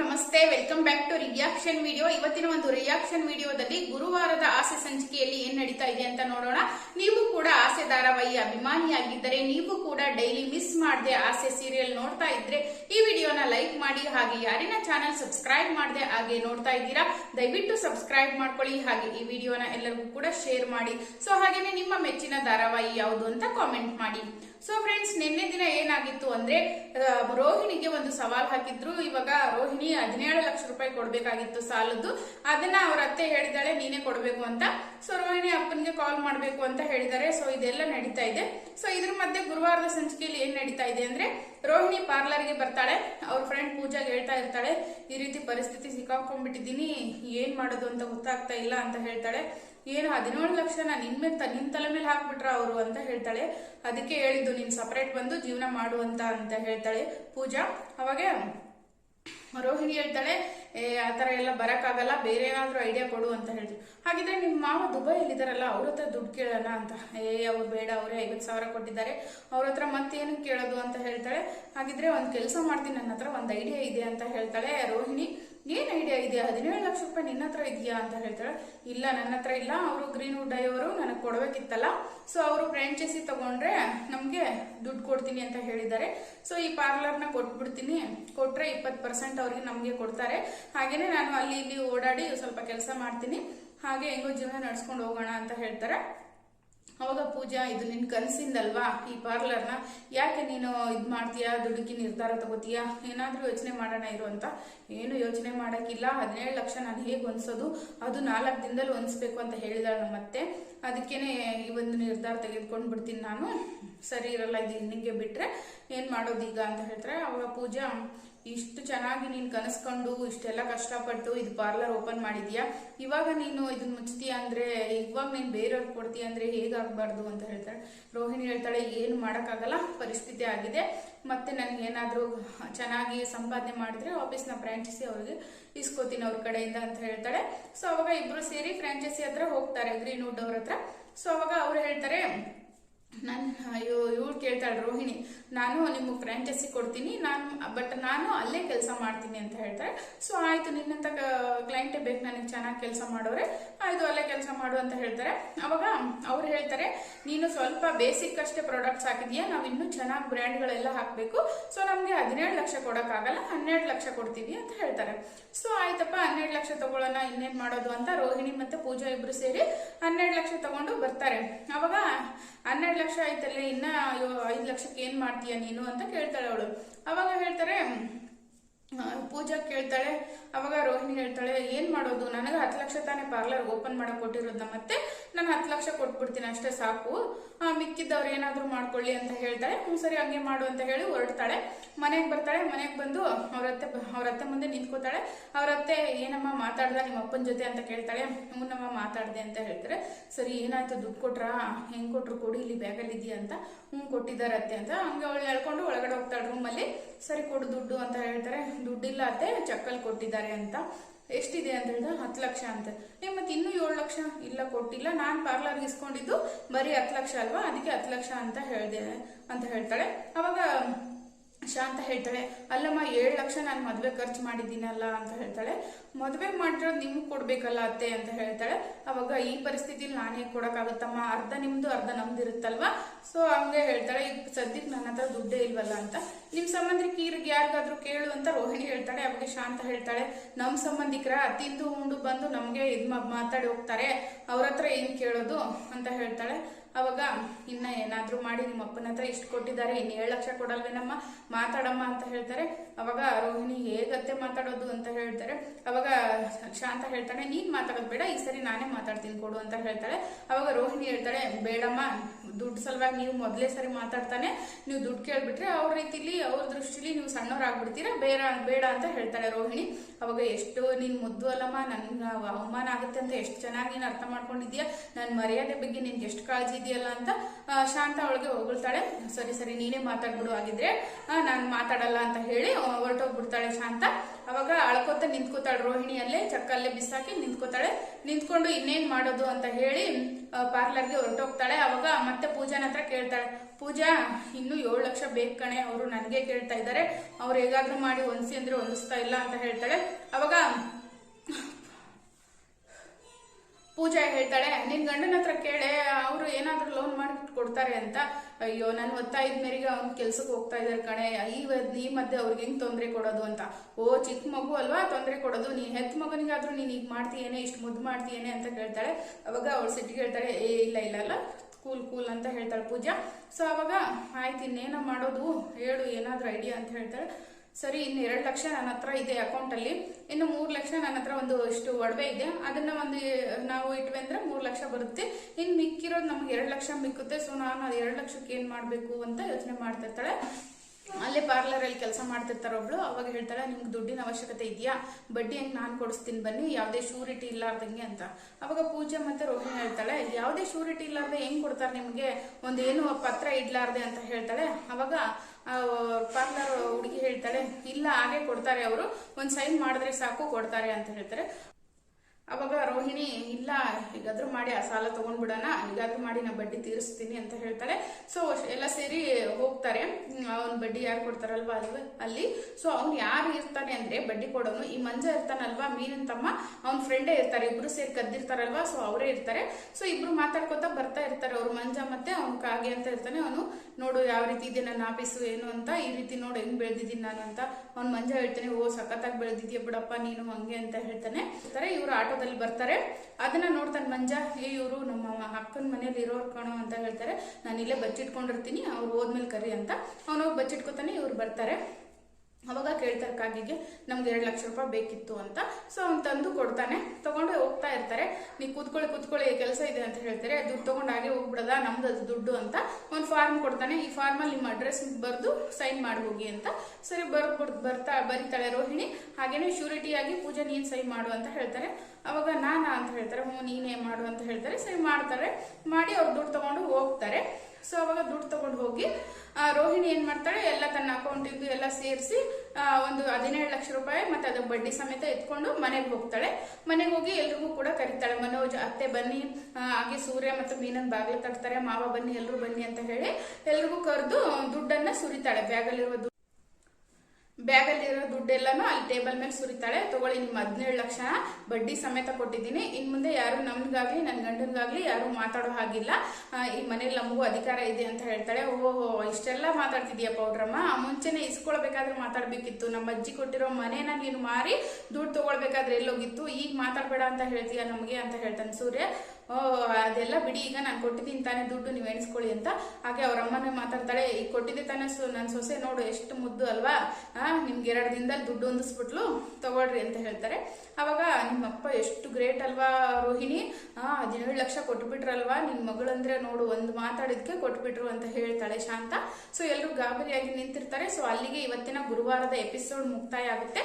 ನಮಸ್ತೆ welcome back to reaction video ಇವತ್ತಿನ ಒಂದು ರಿಯಾಕ್ಷನ್ ವಿಡಿಯೋದಲ್ಲಿ ಗುರುವಾರದ ಆಸೆ ಸಂಚಿಕೆಯಲ್ಲಿ ಏನ್ ನಡೀತಾ ಇದೆ ಅಂತ ನೋಡೋಣ. ನೀವು ಕೂಡ ಆಸೆ ಧಾರಾವಾಹಿ ಅಭಿಮಾನಿಯಾಗಿದ್ದರೆ, ನೀವು ಕೂಡ ಡೈಲಿ ಮಿಸ್ ಮಾಡದೆ ಆಸೆ ಸೀರಿಯಲ್ ನೋಡ್ತಾ ಇದ್ರೆ, ಈ ವಿಡಿಯೋನ ಲೈಕ್ ಮಾಡಿ, ಹಾಗೆ ಯಾರಿನ ಚಾನಲ್ ಸಬ್ಸ್ಕ್ರೈಬ್ ಮಾಡದೆ ಹಾಗೆ ನೋಡ್ತಾ ಇದ್ದೀರಾ, ದಯವಿಟ್ಟು ಸಬ್ಸ್ಕ್ರೈಬ್ ಮಾಡ್ಕೊಳ್ಳಿ, ಹಾಗೆ ಈ ವಿಡಿಯೋನ ಎಲ್ಲರಿಗೂ ಕೂಡ ಶೇರ್ ಮಾಡಿ. ಸೊ ಹಾಗೇನೆ ನಿಮ್ಮ ಮೆಚ್ಚಿನ ಧಾರಾವಾಹಿ ಯಾವುದು ಅಂತ ಕಾಮೆಂಟ್ ಮಾಡಿ. ಸೊ ಫ್ರೆಂಡ್ಸ್ ನಿನ್ನೆ ದಿನ ಏನಾಗಿತ್ತು ಅಂದ್ರೆ ರೋಹಿಣಿಗೆ ಒಂದು ಸವಾಲ್ ಹಾಕಿದ್ರು. ಇವಾಗ ರೋಹಿಣಿ ಹದಿನೇಳು ಲಕ್ಷ ರೂಪಾಯಿ ಕೊಡ್ಬೇಕಾಗಿತ್ತು ಸಾಲದ್ದು. ಅದನ್ನ ಅವ್ರ ಅತ್ತೆ ಹೇಳಿದಾಳೆ ನೀನೇ ಕೊಡ್ಬೇಕು ಅಂತ. ಸೊ ರೋಹಿಣಿ ಅಪ್ಪನಿಗೆ ಕಾಲ್ ಮಾಡ್ಬೇಕು ಅಂತ ಹೇಳಿದ್ದಾರೆ. ಸೊ ಇದೆಲ್ಲ ನಡೀತಾ ಇದೆ. ಸೊ ಇದ್ರ ಮಧ್ಯೆ ಗುರುವಾರದ ಸಂಚಿಕೆಯಲ್ಲಿ ಏನ್ ನಡೀತಾ ಇದೆ ಅಂದ್ರೆ ರೋಹಿಣಿ ಪಾರ್ಲರ್ಗೆ ಬರ್ತಾಳೆ. ಅವ್ರ ಫ್ರೆಂಡ್ ಪೂಜಾಗೆ ಹೇಳ್ತಾ ಇರ್ತಾಳೆ, ಈ ರೀತಿ ಪರಿಸ್ಥಿತಿ ಸಿಕ್ಕಾಕೊಂಡ್ಬಿಟ್ಟಿದ್ದೀನಿ, ಏನು ಮಾಡೋದು ಅಂತ ಗೊತ್ತಾಗ್ತಾ ಇಲ್ಲ ಅಂತ ಹೇಳ್ತಾಳೆ. ಏನು ಹದಿನೇಳು ಲಕ್ಷನ ನಿನ್ನ ಮೇಲೆ ತ- ನಿನ್ ತಲೆ ಮೇಲೆ ಹಾಕ್ಬಿಟ್ರ ಅವರು? ಅಂತ ಹೇಳ್ತಾಳೆ. ಅದಕ್ಕೆ ಹೇಳಿದ್ದು ನೀನು ಸಪ್ರೇಟ್ ಬಂದು ಜೀವನ ಮಾಡು ಅಂತ ಅಂತ ಹೇಳ್ತಾಳೆ ಪೂಜಾ. ಅವಾಗ ರೋಹಿಣಿ ಹೇಳ್ತಾಳೆ ಏ, ಆ ಥರ ಎಲ್ಲ ಬರೋಕ್ಕಾಗಲ್ಲ, ಬೇರೆ ಏನಾದರೂ ಐಡಿಯಾ ಕೊಡು ಅಂತ ಹೇಳ್ತೀವಿ ಹಾಗಿದ್ರೆ ನಿಮ್ಮ ಮಾವ ದುಬೈಯಲ್ಲಿದ್ದಾರಲ್ಲ, ಅವ್ರ ಹತ್ರ ದುಡ್ಡು ಕೇಳೋಣ ಅಂತ. ಏ, ಅವ್ರು ಬೇಡ, ಅವರೇ ಐವತ್ತು ಸಾವಿರ ಕೊಟ್ಟಿದ್ದಾರೆ, ಅವ್ರ ಹತ್ರ ಮತ್ತೇನು ಕೇಳೋದು ಅಂತ ಹೇಳ್ತಾಳೆ. ಹಾಗಿದ್ರೆ ಒಂದು ಕೆಲಸ ಮಾಡ್ತೀನಿ, ನನ್ನ ಹತ್ರ ಒಂದು ಐಡಿಯಾ ಇದೆ ಅಂತ ಹೇಳ್ತಾಳೆ ರೋಹಿಣಿ. ಏನ್ ಐಡಿಯಾ ಇದೆ? ಹದಿನೇಳು ಲಕ್ಷ ರೂಪಾಯಿ ನಿನ್ನ ಹತ್ರ ಇದೆಯಾ ಅಂತ ಹೇಳ್ತಾಳೆ. ಇಲ್ಲ, ನನ್ನ ಹತ್ರ ಇಲ್ಲ. ಅವರು ಗ್ರೀನ್ ವುಡ್ ಅವರು ನನಗೆ ಕೊಡಬೇಕಿತ್ತಲ್ಲ. ಸೊ ಅವರು ಫ್ರಾಂಚೈಸಿ ತಗೊಂಡ್ರೆ ನಮಗೆ ದುಡ್ಡು ಕೊಡ್ತೀನಿ ಅಂತ ಹೇಳಿದ್ದಾರೆ. ಸೊ ಈ ಪಾರ್ಲರ್ನ ಕೊಟ್ಬಿಡ್ತೀನಿ. ಕೊಟ್ರೆ ಇಪ್ಪತ್ತು ಪರ್ಸೆಂಟ್ ಅವ್ರಿಗೆ ನಮಗೆ ಕೊಡ್ತಾರೆ. ಹಾಗೇನೆ ನಾನು ಅಲ್ಲಿ ಇಲ್ಲಿ ಓಡಾಡಿ ಸ್ವಲ್ಪ ಕೆಲಸ ಮಾಡ್ತೀನಿ. ಹಾಗೆ ಹೆಂಗೋ ಜೀವನ ನಡ್ಸ್ಕೊಂಡು ಹೋಗೋಣ ಅಂತ ಹೇಳ್ತಾರೆ. ಅವಾಗ ಪೂಜಾ, ಇದು ನಿನ್ ಕನಸಿಂದಲ್ವಾ ಈ ಪಾರ್ಲರ್ನ ಯಾಕೆ ನೀನು ಇದ್ ಮಾಡ್ತೀಯಾ? ದುಡುಕಿ ನಿರ್ಧಾರ ತಗೋತೀಯಾ? ಏನಾದ್ರೂ ಯೋಚನೆ ಮಾಡೋಣ ಇರು ಅಂತ. ಏನು ಯೋಚನೆ ಮಾಡಕ್ಕಿಲ್ಲ. ಹದಿನೇಳು ಲಕ್ಷ ನಾನು ಹೇಗೆ ಹೊಂದಿಸೋದು? ಅದು ನಾಲ್ಕು ದಿನದಲ್ಲಿ ಹೊಂದಿಸ್ಬೇಕು ಅಂತ ಹೇಳಿದಾಳೆ ನಮ್ಮತ್ತೆ ಅದಕ್ಕೇನೆ ಈ ಒಂದು ನಿರ್ಧಾರ ತೆಗೆದುಕೊಂಡು ಬಿಡ್ತೀನಿ ನಾನು. ಸರಿ ಇರಲ್ಲ, ಇದು ಇನ್ನಿಂಗೆ ಬಿಟ್ರೆ ಏನು ಮಾಡೋದು ಈಗ ಅಂತ ಹೇಳ್ತಾರೆ. ಅವಾಗ ಪೂಜಾ ಇಷ್ಟು ಚೆನ್ನಾಗಿ ನೀನು ಕನಸ್ಕೊಂಡು ಇಷ್ಟೆಲ್ಲ ಕಷ್ಟಪಟ್ಟು ಇದು ಪಾರ್ಲರ್ ಓಪನ್ ಮಾಡಿದ್ಯಾ? ಇವಾಗ ನೀನು ಇದನ್ನ ಮುಚ್ತೀಯ ಅಂದ್ರೆ ಇವಾಗ ನೀನು ಬೇರೆಯವ್ರಿಗೆ ಕೊಡ್ತೀಯ ಅಂದ್ರೆ ಹೇಗಾಗಬಾರ್ದು ಅಂತ ಹೇಳ್ತಾಳೆ. ರೋಹಿಣಿ ಹೇಳ್ತಾಳೆ, ಏನು ಮಾಡೋಕ್ಕಾಗಲ್ಲ, ಪರಿಸ್ಥಿತಿ ಆಗಿದೆ. ಮತ್ತೆ ನನಗೆ ಏನಾದರೂ ಚೆನ್ನಾಗಿ ಸಂಪಾದನೆ ಮಾಡಿದ್ರೆ ಆಫೀಸ್ನ ಫ್ರಾಂಚೈಸಿ ಅವ್ರಿಗೆ ಇಸ್ಕೋತೀನಿ ಅವ್ರ ಕಡೆಯಿಂದ ಅಂತ ಹೇಳ್ತಾಳೆ. ಸೊ ಅವಾಗ ಇಬ್ರು ಸೇರಿ ಫ್ರಾಂಚೈಸಿ ಹತ್ರ ಹೋಗ್ತಾರೆ, ಗ್ರೀನ್ವುಡ್ ಅವ್ರ ಹತ್ರ. ಸೊ ಅವಾಗ ಅವ್ರು ಹೇಳ್ತಾರೆ ನಾನು, ಅಯ್ಯೋ ಇವ್ರು ಕೇಳ್ತಾಳೆ ರೋಹಿಣಿ. ನಾನು ನಿಮಗೆ ಫ್ರಾಂಚೈಸಿ ಕೊಡ್ತೀನಿ, ನಾನು ಬಟ್ ನಾನು ಅಲ್ಲೇ ಕೆಲಸ ಮಾಡ್ತೀನಿ ಅಂತ ಹೇಳ್ತಾರೆ ಸೊ ಆಯಿತು, ನಿನ್ನಂತ ಕ್ಲೈಂಟೇ ಬೇಕು, ನನಗೆ ಚೆನ್ನಾಗಿ ಕೆಲಸ ಮಾಡೋರೆ. ಆಯಿತು, ಅಲ್ಲೇ ಕೆಲಸ ಮಾಡು ಅಂತ ಹೇಳ್ತಾರೆ. ಅವಾಗ ಅವ್ರು ಹೇಳ್ತಾರೆ, ನೀನು ಸ್ವಲ್ಪ ಬೇಸಿಕ್ ಅಷ್ಟೇ ಪ್ರಾಡಕ್ಟ್ಸ್ ಹಾಕಿದೀಯ? ನಾವು ಇನ್ನೂ ಚೆನ್ನಾಗಿ ಬ್ರ್ಯಾಂಡ್ಗಳೆಲ್ಲ ಹಾಕಬೇಕು. ಸೊ ನಮಗೆ ಹದಿನೇಳು ಲಕ್ಷ ಕೊಡೋಕ್ಕಾಗಲ್ಲ, ಹನ್ನೆರಡು ಲಕ್ಷ ಕೊಡ್ತೀವಿ ಅಂತ ಹೇಳ್ತಾರೆ. ಸೊ ಆಯ್ತಪ್ಪ, ಹನ್ನೆರಡು ಲಕ್ಷ ತಗೊಳ್ಳೋಣ, ಇನ್ನೇನು ಮಾಡೋದು ಅಂತ ರೋಹಿಣಿ ಮತ್ತು ಪೂಜಾ ಇಬ್ಬರು ಸೇರಿ ಹನ್ನೆರಡು ಲಕ್ಷ ತಗೊಂಡು ಬರ್ತಾರೆ. ಅವಾಗ ಹನ್ನೆರಡು ಲಕ್ಷ ಆಯ್ತಲ್ಲ, ಇನ್ನ ಐದು ಲಕ್ಷಕ್ಕೆ ಏನ್ ಮಾಡ್ತೀಯ ನೀನು ಅಂತ ಕೇಳ್ತಾಳೆ ಅವಳು. ಅವಾಗ ಹೇಳ್ತಾರೆ ಪೂಜಾ ಕೇಳ್ತಾಳೆ, ಅವಾಗ ರೋಹಿಣಿ ಹೇಳ್ತಾಳೆ, ಏನ್ ಮಾಡೋದು? ನನಗೆ ಹತ್ತು ಲಕ್ಷ ತಾನೇ ಪಾರ್ಲರ್ ಓಪನ್ ಮಾಡಕ್ ಕೊಟ್ಟಿರೋದು ಮತ್ತೆ ನಾನು ಹತ್ತು ಲಕ್ಷ ಕೊಟ್ಬಿಡ್ತೀನಿ ಅಷ್ಟೇ ಸಾಕು. ಮಿಕ್ಕಿದ್ದವ್ರು ಏನಾದರೂ ಮಾಡ್ಕೊಳ್ಳಿ ಅಂತ ಹೇಳ್ತಾಳೆ ಹ್ಞೂ ಸರಿ, ಹಂಗೆ ಮಾಡು ಅಂತ ಹೇಳಿ ಹೊರಡ್ತಾಳೆ. ಮನೆಗೆ ಬರ್ತಾಳೆ. ಮನೆಗೆ ಬಂದು ಅವ್ರ ಅತ್ತೆ ಅವ್ರ ಮುಂದೆ ನಿಂತ್ಕೋತಾಳೆ. ಅವ್ರ ಅತ್ತೆ, ಏನಮ್ಮ ಮಾತಾಡ್ದ? ನಿಮ್ಮ ಅಪ್ಪನ ಜೊತೆ ಅಂತ ಕೇಳ್ತಾಳೆ. ಹ್ಞೂನಮ್ಮ ಮಾತಾಡ್ದೆ ಅಂತ ಹೇಳ್ತಾರೆ. ಸರಿ, ಏನಾಯ್ತು? ದುಡ್ಡು ಕೊಟ್ರಾ? ಹೆಂಗೆ ಕೊಟ್ರು? ಕೊಡಿ, ಇಲ್ಲಿ ಬ್ಯಾಗಲ್ಲಿ ಇದೆಯಾ ಅಂತ. ಹ್ಞೂ ಕೊಟ್ಟಿದ್ದಾರೆ ಅತ್ತೆ ಅಂತ. ಹಂಗೆ ಅವಳು ಹೇಳ್ಕೊಂಡು ಒಳಗಡೆ ಹೋಗ್ತಾಳೆ ರೂಮಲ್ಲಿ ಸರಿ, ಕೊಡು ದುಡ್ಡು ಅಂತ ಹೇಳ್ತಾರೆ. ದುಡ್ಡಿಲ್ಲ ಅತ್ತೆ ಚಕ್ಕಲ್ಲಿ ಕೊಟ್ಟಿದ್ದಾರೆ ಅಂತ. ಎಷ್ಟಿದೆ ಅಂತ ಹೇಳಿದ್ರೆ ಹತ್ತು ಲಕ್ಷ ಅಂತ. ನೀವು ಮತ್ತೆ ಇನ್ನೂ ಏಳು ಲಕ್ಷ? ಇಲ್ಲ, ಕೊಟ್ಟಿಲ್ಲ. ನಾನು ಪಾರ್ಲರ್ಗೆ ಇಸ್ಕೊಂಡಿದ್ದು ಬರೀ ಹತ್ತು ಲಕ್ಷ ಅಲ್ವಾ? ಅದಕ್ಕೆ ಹತ್ತು ಲಕ್ಷ ಅಂತ ಹೇಳಿದೆ ಅಂತ ಹೇಳ್ತಾಳೆ. ಅವಾಗ ಶಾಂತ ಹೇಳ್ತಾಳೆ. ಅಲ್ಲಮ್ಮ, ಏಳು ಲಕ್ಷ ನಾನು ಮದುವೆ ಖರ್ಚು ಮಾಡಿದ್ದೀನಲ್ಲ ಅಂತ ಹೇಳ್ತಾಳೆ. ಮದುವೆ ಮಾಡಿರೋದು ನಿಮ್ಗೆ ಕೊಡ್ಬೇಕಲ್ಲ ಅತ್ತೆ ಅಂತ ಹೇಳ್ತಾಳೆ. ಅವಾಗ ಈ ಪರಿಸ್ಥಿತಿಲಿ ನಾನೇ ಕೊಡೋಕ್ಕಾಗುತ್ತಮ್ಮ. ಅರ್ಧ ನಿಮ್ದು, ಅರ್ಧ ನಮ್ದು ಇರುತ್ತಲ್ವಾ? ಸೊ ಹಂಗೆ ಹೇಳ್ತಾಳೆ. ಈಗ ಸದ್ಯಕ್ಕೆ ನನ್ನ ಹತ್ರ ದುಡ್ಡೇ ಇಲ್ವಲ್ಲ ಅಂತ. ನಿಮ್ಮ ಸಂಬಂಧಿಕ ಈರಿಗೆ ಯಾರಿಗಾದ್ರೂ ಕೇಳು ಅಂತ ರೋಹಿಣಿ ಹೇಳ್ತಾಳೆ. ಅವಾಗ ಶಾಂತ ಹೇಳ್ತಾಳೆ. ನಮ್ಮ ಸಂಬಂಧಿಕರ ತಿಂದು ಉಂಡು ಬಂದು ನಮಗೆ ಇದು ಮಾತಾಡಿ ಹೋಗ್ತಾರೆ. ಅವ್ರ ಹತ್ರ ಏನು ಕೇಳೋದು ಅಂತ ಹೇಳ್ತಾಳೆ. ಅವಾಗ ಇನ್ನ ಏನಾದ್ರೂ ಮಾಡಿ ನಿಮ್ಮ ಅಪ್ಪನ ಹತ್ರ ಇಷ್ಟು ಕೊಟ್ಟಿದ್ದಾರೆ, ಇನ್ನು ಏಳು ಲಕ್ಷ ಕೊಡಲ್ವೇನಮ್ಮ? ಮಾತಾಡಮ್ಮ ಅಂತ ಹೇಳ್ತಾರೆ. ಅವಾಗ ರೋಹಿಣಿ ಹೇಗತ್ತೆ ಮಾತಾಡೋದು ಅಂತ ಹೇಳ್ತಾರೆ. ಅವಾಗ ಶಾಂತ ಹೇಳ್ತಾಳೆ, ನೀನ್ ಮಾತಾಡೋದು ಬೇಡ, ಈ ಸರಿ ನಾನೇ ಮಾತಾಡ್ತೀನಿ ಕೊಡು ಅಂತ ಹೇಳ್ತಾಳೆ. ಅವಾಗ ರೋಹಿಣಿ ಹೇಳ್ತಾಳೆ, ಬೇಡಮ್ಮ ದುಡ್ಡು ಸಲುವಾಗಿ ನೀವು ಮೊದಲೇ ಸರಿ ಮಾತಾಡ್ತಾನೆ, ನೀವು ದುಡ್ಡು ಕೇಳಿಬಿಟ್ರೆ ಅವ್ರ ರೀತಿಲಿ, ಅವ್ರ ದೃಷ್ಟಿಲಿ ನೀವು ಸಣ್ಣವ್ರಾಗ್ಬಿಡ್ತೀರಾ ಬೇಡ ಬೇಡ ಅಂತ ಹೇಳ್ತಾಳೆ ರೋಹಿಣಿ. ಅವಾಗ ಎಷ್ಟು ನೀನು ಮುದ್ದು ಅಲ್ಲಮ್ಮ ನನ್ನ ಅವಮಾನ ಆಗುತ್ತೆ ಅಂತ ಎಷ್ಟು ಚೆನ್ನಾಗಿ ನೀನು ಅರ್ಥ ಮಾಡ್ಕೊಂಡಿದ್ಯಾ ನನ್ನ ಮರ್ಯಾದೆ ಬಗ್ಗೆ ನಿನ್ಗೆ ಎಷ್ಟು ಕಾಳಜಿ ಇದೆಯಲ್ಲ ಅಂತ ಶಾಂತ ಅವಳಿಗೆ ಹೊಗಳ್ತಾಳೆ. ಸರಿ ಸರಿ, ನೀನೇ ಮಾತಾಡ್ಬಿಡು ಆಗಿದ್ರೆ ನಾನು ಮಾತಾಡಲ್ಲ ಅಂತ ಹೇಳಿ, ಹೊರಟೋಗ್ಬಿಡ್ತಾಳೆ ಶಾಂತ. ಅವಾಗ ಅಳ್ಕೊತ ನಿಂತ್ಕೋತಾಳೆ ರೋಹಿಣಿ ಅಲ್ಲೇ ಚಕ್ಕಲ್ಲೇ ಬಿಸಾಕಿ ನಿಂತ್ಕೋತಾಳೆ. ನಿಂತ್ಕೊಂಡು ಇನ್ನೇನ್ ಮಾಡೋದು ಅಂತ ಹೇಳಿ ಪಾರ್ಲರ್ಗೆ ಹೊರಟೋಗ್ತಾಳೆ. ಅವಾಗ ಮತ್ತೆ ಪೂಜಾನ ಹತ್ರ ಕೇಳ್ತಾಳೆ, ಪೂಜಾ, ಇನ್ನು ಏಳು ಲಕ್ಷ ಬೇಕು ಕಣೆ. ಅವರು ನನಗೆ ಕೇಳ್ತಾ ಇದ್ದಾರೆ. ಅವ್ರು ಹೇಗಾದ್ರೂ ಮಾಡಿ ಹೊಂದಿಸಿ ಅಂದ್ರೆ ಹೊಂದಿಸ್ತಾ ಇಲ್ಲ ಅಂತ ಹೇಳ್ತಾಳೆ. ಅವಾಗ ಪೂಜಾ ಹೇಳ್ತಾಳೆ, ನಿನ್ ಗಂಡನ ಹತ್ರ ಕೇಳೆ, ಅವರು ಏನಾದ್ರೂ ಲೋನ್ ಮಾಡಿ ಕೊಡ್ತಾರೆ ಅಂತ. ಅಯ್ಯೋ, ನಾನು ಒತ್ತಾಯಿದ ಮೇರೆಗೆ ಅವ್ನ ಕೆಲ್ಸಕ್ಕೆ ಹೋಗ್ತಾ ಇದ್ದಾರೆ ಕಣೆ, ಈ ಈ ಮಧ್ಯೆ ಅವ್ರಿಗೆ ಹೆಂಗ್ ತೊಂದರೆ ಕೊಡೋದು ಅಂತ. ಓ ಚಿಕ್ಕ ಮಗು ಅಲ್ವಾ, ತೊಂದರೆ ಕೊಡೋದು, ನೀನ್ ಹೆತ್ ಮಗನಿಗಾದ್ರೂ ನೀನ್ ಈಗ ಮಾಡ್ತೀಯೇನೆ, ಇಷ್ಟು ಮುದ್ದು ಮಾಡ್ತೀಯೇನೆ ಅಂತ ಕೇಳ್ತಾಳೆ. ಅವಾಗ ಅವಳು ಸಿಟ್ಟಿಗೆ ಹೇಳ್ತಾಳೆ, ಏ, ಇಲ್ಲ ಇಲ್ಲ ಅಲ್ಲ ಕೂಲ್ ಕೂಲ್ ಅಂತ ಹೇಳ್ತಾಳೆ ಪೂಜಾ. ಸೊ, ಅವಾಗ, ಆಯ್ತು ಇನ್ನೇನೋ ಮಾಡೋದು, ಹೇಳು, ಏನಾದ್ರೂ ಐಡಿಯಾ ಅಂತ ಹೇಳ್ತಾಳೆ. ಸರಿ, ಇನ್ನು ಎರಡು ಲಕ್ಷ ನನ್ನ ಹತ್ರ ಇದೆ ಅಕೌಂಟಲ್ಲಿ ಇನ್ನು ಮೂರು ಲಕ್ಷ ನನ್ನ ಹತ್ರ ಒಂದು ಇಷ್ಟು ಒಡವೆ ಇದೆ. ಅದನ್ನು ಒಂದು, ನಾವು ಇಟ್ವಿ ಅಂದರೆ ಮೂರು ಲಕ್ಷ ಬರುತ್ತೆ. ಇನ್ನು ಮಿಕ್ಕಿರೋದು ನಮ್ಗೆ ಎರಡು ಲಕ್ಷ ಮಿಕ್ಕುತ್ತೆ. ಸೊ ನಾನು ಅದು ಎರಡು ಲಕ್ಷಕ್ಕೆ ಏನು ಮಾಡಬೇಕು ಅಂತ ಯೋಚನೆ ಮಾಡ್ತಿರ್ತಾಳೆ ಅಲ್ಲೇ ಪಾರ್ಲರಲ್ಲಿ ಕೆಲಸ ಮಾಡ್ತಿರ್ತಾರೆ ಒಬ್ಳು. ಅವಾಗ ಹೇಳ್ತಾಳೆ, ನಿಮ್ಗೆ ದುಡ್ಡಿನ ಅವಶ್ಯಕತೆ ಇದೆಯಾ? ಬಡ್ಡಿ ಹೆಂಗೆ ನಾನು ಕೊಡಿಸ್ತೀನಿ ಬನ್ನಿ. ಯಾವುದೇ ಶೂರಿಟಿ ಇಲ್ಲಾರ್ದಂಗೆ ಅಂತ. ಅವಾಗ ಪೂಜೆ ಮತ್ತೆ ರೋಹಿಣಿ ಹೇಳ್ತಾಳೆ, ಯಾವುದೇ ಶೂರಿಟಿ ಇಲ್ಲಾರ್ದೆ ಹೆಂಗೆ ಕೊಡ್ತಾರೆ ನಿಮಗೆ? ಒಂದೇನು ಪತ್ರ ಇಡ್ಲಾರ್ದೆ ಅಂತ ಹೇಳ್ತಾಳೆ. ಅವಾಗ ಪಾರ್ಲರ್ ಹುಡುಗಿ ಹೇಳ್ತಾಳೆ ಇಲ್ಲ ಹಾಗೆ ಕೊಡ್ತಾರೆ ಅವರು. ಒಂದು ಸೈನ್ ಮಾಡಿದ್ರೆ ಸಾಕು ಕೊಡ್ತಾರೆ ಅಂತ ಹೇಳ್ತಾರೆ. ಅವಾಗ ರೋಹಿಣಿ, ಇಲ್ಲ, ಹೀಗಾದ್ರೂ ಮಾಡಿ, ಆ ಸಾಲ ತಗೊಂಡ್ಬಿಡೋಣ, ಹೀಗಾದ್ರೂ ಮಾಡಿ ನಾ ಬಡ್ಡಿ ತೀರಿಸ್ತೀನಿ ಅಂತ ಹೇಳ್ತಾರೆ ಸೊ ಎಲ್ಲ ಸೇರಿ ಹೋಗ್ತಾರೆ. ಅವ್ನ ಬಡ್ಡಿ ಯಾರು ಕೊಡ್ತಾರಲ್ವಾ ಅಲ್ಲಿ ಅಲ್ಲಿ? ಸೊ ಅವ್ನು ಯಾರು ಇರ್ತಾನೆ ಅಂದ್ರೆ ಬಡ್ಡಿ ಕೊಡೋನು. ಈ ಮಂಜ ಇರ್ತಾನಲ್ವಾ, ಮೀನಿನ ತಮ್ಮ? ಅವ್ನ ಫ್ರೆಂಡೇ ಇರ್ತಾರೆ, ಇಬ್ರು ಸೇರಿ ಕದ್ದಿರ್ತಾರಲ್ವಾ ಸೊ ಅವರೇ ಇರ್ತಾರೆ. ಸೊ ಇಬ್ರು ಮಾತಾಡ್ಕೊತಾ ಬರ್ತಾ ಇರ್ತಾರೆ ಅವ್ರು, ಮಂಜ ಮತ್ತೆ ಅವ್ನ ಕಾಗೆ ಅಂತ ಇರ್ತಾನೆ. ಅವನು, ನೋಡು, ಯಾವ ರೀತಿ ಇದೆ ನನ್ನ ಆಫೀಸು, ಏನು ಅಂತ? ಈ ರೀತಿ ನೋಡು, ಹೆಂಗ್ ಬೆಳೆದಿದ್ದೀನಿ ನಾನು ಅಂತ. ಅವ್ನು ಮಂಜ ಹೇಳ್ತಾನೆ, ಓ, ಸಖತ್ತಾಗಿ ಬೆಳೆದಿದ್ಯಾ ಬಿಡಪ್ಪ, ನೀನು ಹಂಗೆ ಅಂತ ಹೇಳ್ತಾನೆ. ಇವರು ಇವ್ರು ಆಟೋದಲ್ಲಿ ಬರ್ತಾರೆ. ಅದನ್ನ ನೋಡ್ತಾನೆ ಮಂಜ, ಹೇ ಇವರು, ನಮ್ಮ ಅಕ್ಕನ ಮನೇಲಿ ಇರೋರು ಕಾಣೋ ಅಂತ ಹೇಳ್ತಾರೆ. ನಾನು ಇಲ್ಲೇ ಬಚ್ಚಿಟ್ಕೊಂಡಿರ್ತೀನಿ, ಅವ್ರು ಹೋದ್ಮೇಲೆ ಕರಿ ಅಂತ. ಅವನೋಗಿ ಬಚ್ಚಿಟ್ಕೊತಾನೆ ಇವ್ರು ಬರ್ತಾರೆ. ಅವಾಗ ಕೇಳ್ತಾರೆ ಕಾಗಿಗೆ ನಮ್ಗೆ ಎರಡು ಲಕ್ಷ ರೂಪಾಯಿ ಬೇಕಿತ್ತು ಅಂತ. ಸೊ ಅವ್ನು ತಂದು ಕೊಡ್ತಾನೆ. ತಗೊಂಡು ಹೋಗ್ತಾ ಇರ್ತಾರೆ. ನೀವು ಕೂತ್ಕೊಳ್ಳಿ ಕೂತ್ಕೊಳ್ಳಿ ಕೆಲಸ ಇದೆ ಅಂತ ಹೇಳ್ತಾರೆ. ದುಡ್ಡು ತಗೊಂಡು ಹಾಗೆ ಹೋಗ್ಬಿಡದ, ನಮ್ದು ಅದು ದುಡ್ಡು ಅಂತ. ಒಂದು ಫಾರ್ಮ್ ಕೊಡ್ತಾನೆ. ಈ ಫಾರ್ಮಲ್ಲಿ ನಿಮ್ಮ ಅಡ್ರೆಸ್ ಬರೆದು ಸೈನ್ ಮಾಡಿ ಹೋಗಿ ಅಂತ. ಸರಿ ಬರ್ಕೊಡ್ ಬರ್ತಾ, ಬರೀತಾಳೆ ರೋಹಿಣಿ. ಹಾಗೇನೆ ಶ್ಯೂರಿಟಿಯಾಗಿ ಪೂಜೆ, ನೀನು ಸೈನ್ ಮಾಡು ಅಂತ ಹೇಳ್ತಾರೆ. ಅವಾಗ ನಾನಾ ಅಂತ ಹೇಳ್ತಾರೆ. ಹ್ಞೂ, ನೀನೇ ಮಾಡು ಅಂತ ಹೇಳ್ತಾರೆ. ಸರಿ, ಮಾಡ್ತಾರೆ. ಮಾಡಿ ಅವ್ರು ದುಡ್ಡು ತಗೊಂಡು ಹೋಗ್ತಾರೆ. ಸೊ ಅವಾಗ ದುಡ್ಡು ತಗೊಂಡು ಹೋಗಿ ರೋಹಿಣಿ ಏನು ಮಾಡ್ತಾಳೆ, ಎಲ್ಲ ತನ್ನ ಅಕೌಂಟಿಂದು ಎಲ್ಲ ಸೇರಿಸಿ ಒಂದು ಹದಿನೇಳು ಲಕ್ಷ ರೂಪಾಯಿ ಮತ್ತು ಅದರ ಬಡ್ಡಿ ಸಮೇತ ಎತ್ಕೊಂಡು ಮನೆಗೆ ಹೋಗ್ತಾಳೆ. ಮನೆಗೆ ಹೋಗಿ ಎಲ್ರಿಗೂ ಕೂಡ ಕರೀತಾಳೆ, ಮನೋಜ್, ಅತ್ತೆ ಬನ್ನಿ ಹಾಗೆ ಸೂರ್ಯ ಮತ್ತು ಮೀನನ್ ಬಾಗಿಲು ತಟ್ತಾರೆ, ಮಾವ ಬನ್ನಿ ಎಲ್ಲರೂ ಬನ್ನಿ ಅಂತ ಹೇಳಿ ಎಲ್ರಿಗೂ ಕರೆದು ದುಡ್ಡನ್ನು ಸುರಿತಾಳೆ. ಬ್ಯಾಗಲ್ಲಿರುವ ಬ್ಯಾಗಲ್ಲಿರೋ ದುಡ್ಡೆಲ್ಲಾನು ಅಲ್ಲಿ ಟೇಬಲ್ ಮೇಲೆ ಸುರಿತಾಳೆ. ತಗೊಳ್ಳಿ, ನಿಮ್ಮ ಹದಿನೇಳು ಲಕ್ಷ ಬಡ್ಡಿ ಸಮೇತ ಕೊಟ್ಟಿದ್ದೀನಿ. ಇನ್ನು ಮುಂದೆ ಯಾರು ನಮ್ಗಾಗ್ಲಿ ನನ್ನ ಗಂಡನಿಗಾಗಲಿ ಯಾರು ಮಾತಾಡೋ ಹಾಗಿಲ್ಲ. ಈ ಮನೇಲಿ ನಮಗೂ ಅಧಿಕಾರ ಇದೆ ಅಂತ ಹೇಳ್ತಾಳೆ. ಓಹೋ, ಇಷ್ಟೆಲ್ಲ ಮಾತಾಡ್ತಿದ್ಯಾ ಪೌಡ್ರಮ್ಮ ಮುಂಚೆನೇ ಇಸ್ಕೊಳ್ಬೇಕಾದ್ರೆ ಮಾತಾಡಬೇಕಿತ್ತು. ನಮ್ಮ ಅಜ್ಜಿ ಕೊಟ್ಟಿರೋ ಮನೇನ ನೀನು ಮಾರಿ ದುಡ್ಡು ತಗೊಳ್ಬೇಕಾದ್ರೆ ಎಲ್ಲೋಗಿತ್ತು. ಈಗ ಮಾತಾಡಬೇಡ ಅಂತ ಹೇಳ್ತೀಯ ನಮಗೆ ಅಂತ ಹೇಳ್ತಾನೆ ಸೂರ್ಯ. ಅದೆಲ್ಲ ಬಿಡಿ, ಈಗ ನಾನು ಕೊಟ್ಟಿದ್ದೀನಿ ತಾನೇ ದುಡ್ಡು, ನೀವು ಎಣಿಸ್ಕೊಳ್ಳಿ ಅಂತ. ಹಾಗೆ ಅವ್ರ ಅಮ್ಮನೇ ಮಾತಾಡ್ತಾಳೆ ಈಗ ಕೊಟ್ಟಿದ್ದೆ ತಾನೇ ಸೊ ನನ್ನ ಸೊಸೆ, ನೋಡು, ಎಷ್ಟು ಮುದ್ದು ಅಲ್ವಾ? ನಿಮ್ಗೆ ಎರಡು ದಿನದಲ್ಲಿ ದುಡ್ಡು ಹೊಂದಿಸ್ಬಿಟ್ಲು, ತಗೊಳ್ರಿ ಅಂತ ಹೇಳ್ತಾರೆ. ಅವಾಗ ನಿಮ್ಮಪ್ಪ, ಎಷ್ಟು ಗ್ರೇಟ್ ಅಲ್ವಾ ರೋಹಿಣಿ ಹದಿನೇಳು ಲಕ್ಷ ಕೊಟ್ಬಿಟ್ರಲ್ವಾ? ನಿನ್ನ ಮಗಳಂದ್ರೆ ನೋಡು, ಒಂದು ಮಾತಾಡಿದ್ಕೆ ಕೊಟ್ಬಿಟ್ರು ಅಂತ ಹೇಳ್ತಾಳೆ ಶಾಂತ. ಸೊ ಎಲ್ಲರೂ ಗಾಬರಿಯಾಗಿ ನಿಂತಿರ್ತಾರೆ. ಸೊ ಅಲ್ಲಿಗೆ ಇವತ್ತಿನ ಗುರುವಾರದ ಎಪಿಸೋಡ್ ಮುಕ್ತಾಯ ಆಗುತ್ತೆ.